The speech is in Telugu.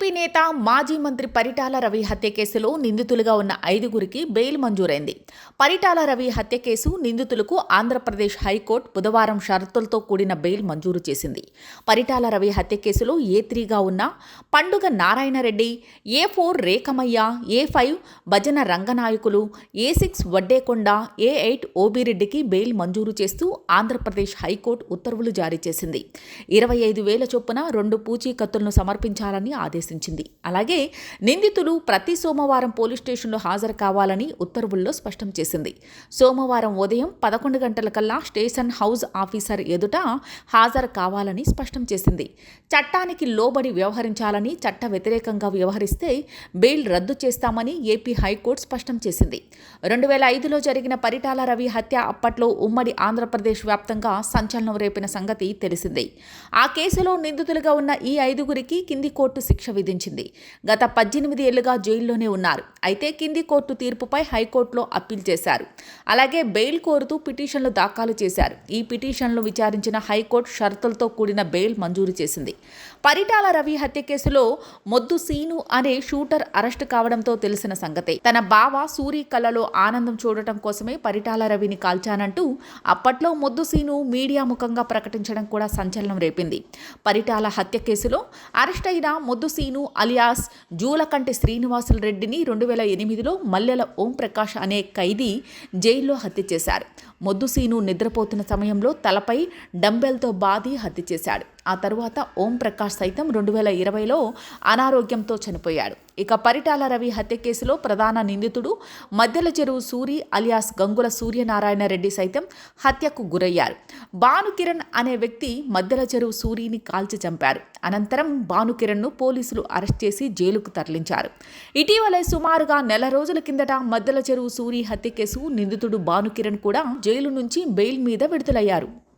టీడీపీ నేత మాజీ మంత్రి పరిటాల రవి హత్య కేసులో నిందితులుగా ఉన్న ఐదుగురికి బెయిల్ మంజూరైంది. పరిటాల రవి హత్య కేసు నిందితులకు ఆంధ్రప్రదేశ్ హైకోర్టు బుధవారం షరతులతో కూడిన బెయిల్ మంజూరు చేసింది. పరిటాల రవి హత్య కేసులో ఏ త్రీగా ఉన్న Panduga Narayanareddy A four Rekhamayya A five Bhajana Ranganayakulu A six Vaddekonda A eight ఓబిరెడ్డికి bail మంజూరు చేస్తూ ఆంధ్రప్రదేశ్ హైకోర్టు ఉత్తర్వులు జారీ చేసింది. ఇరవై ఐదు వేల చొప్పున రెండు పూచీకత్తులను సమర్పించాలని ఆదేశించింది. అలాగే నిందితులు ప్రతి సోమవారం పోలీస్ స్టేషన్లో హాజరు కావాలని ఉత్తర్వుల్లో స్పష్టం చేసింది. సోమవారం ఉదయం పదకొండు గంటల కల్లా స్టేషన్ హౌస్ ఆఫీసర్ ఎదుట హాజరు కావాలని స్పష్టం చేసింది. చట్టానికి లోబడి వ్యవహరించాలని చట్ట వ్యతిరేకంగా వ్యవహరిస్తే బెయిల్ రద్దు చేస్తామని ఏపీ హైకోర్టు స్పష్టం చేసింది. రెండు వేల ఐదులో జరిగిన పరిటాల రవి హత్య అప్పట్లో ఉమ్మడి ఆంధ్రప్రదేశ్ వ్యాప్తంగా సంచలనం రేపిన సంగతి తెలిసిందే. ఆ కేసులో నిందితులుగా ఉన్న ఈ ఐదుగురికి కింది కోర్టు శిక్ష విధించింది. గత పద్దెనిమిది ఏళ్ళుగా జైల్లోనే ఉన్నారు. అయితే కింది కోర్టు తీర్పుపై హైకోర్టులో అప్పీల్ చేశారు. అలాగే బెయిల్ కోరుతూ పిటిషన్లు దాఖలు చేశారు. ఈ పిటిషన్లు విచారించిన హైకోర్టు షరతులతో కూడిన బెయిల్ మంజూరు చేసింది. పరిటాల రవి హత్య కేసులో మొద్దు సీను అనే షూటర్ అరెస్టు కావడంతో తెలిసిన సంగతే. తన బావ సూరి కళలో ఆనందం చూడటం కోసమే పరిటాల రవిని కాల్చానంటూ అప్పట్లో మొద్దు సీను మీడియా ముఖంగా ప్రకటించడం కూడా సంచలనం రేపింది. పరిటాల హత్య కేసులో అరెస్ట్ అయిన మొద్దు సీను అలియాస్ జూలకంటి శ్రీనివాసుల రెడ్డిని రెండు వేల ఎనిమిదిలో మల్లెల ఓం ప్రకాష్ అనే ఖైదీ జైల్లో హత్య చేశారు. మొద్దు సీను నిద్రపోతున్న సమయంలో తలపై డంబెల్తో బాధి హత్య చేశాడు. ఆ తరువాత ఓం ప్రకాష్ సైతం రెండు వేల ఇరవైలో అనారోగ్యంతో చనిపోయాడు. ఇక పరిటాల రవి హత్య కేసులో ప్రధాన నిందితుడు మధ్యల చెరువు సూరి అలియాస్ గంగుల సూర్యనారాయణ రెడ్డి సైతం హత్యకు గురయ్యారు. భానుకిరణ్ అనే వ్యక్తి మధ్యల చెరువు సూరిని కాల్చి చంపారు. అనంతరం భానుకిరణ్ను పోలీసులు అరెస్ట్ చేసి జైలుకు తరలించారు. ఇటీవలే సుమారుగా నెల రోజుల కిందట మద్దెల చెరువు సూరి హత్య కేసు నిందితుడు భానుకిరణ్ కూడా జైలు నుంచి బెయిల్ మీద విడుదలయ్యారు.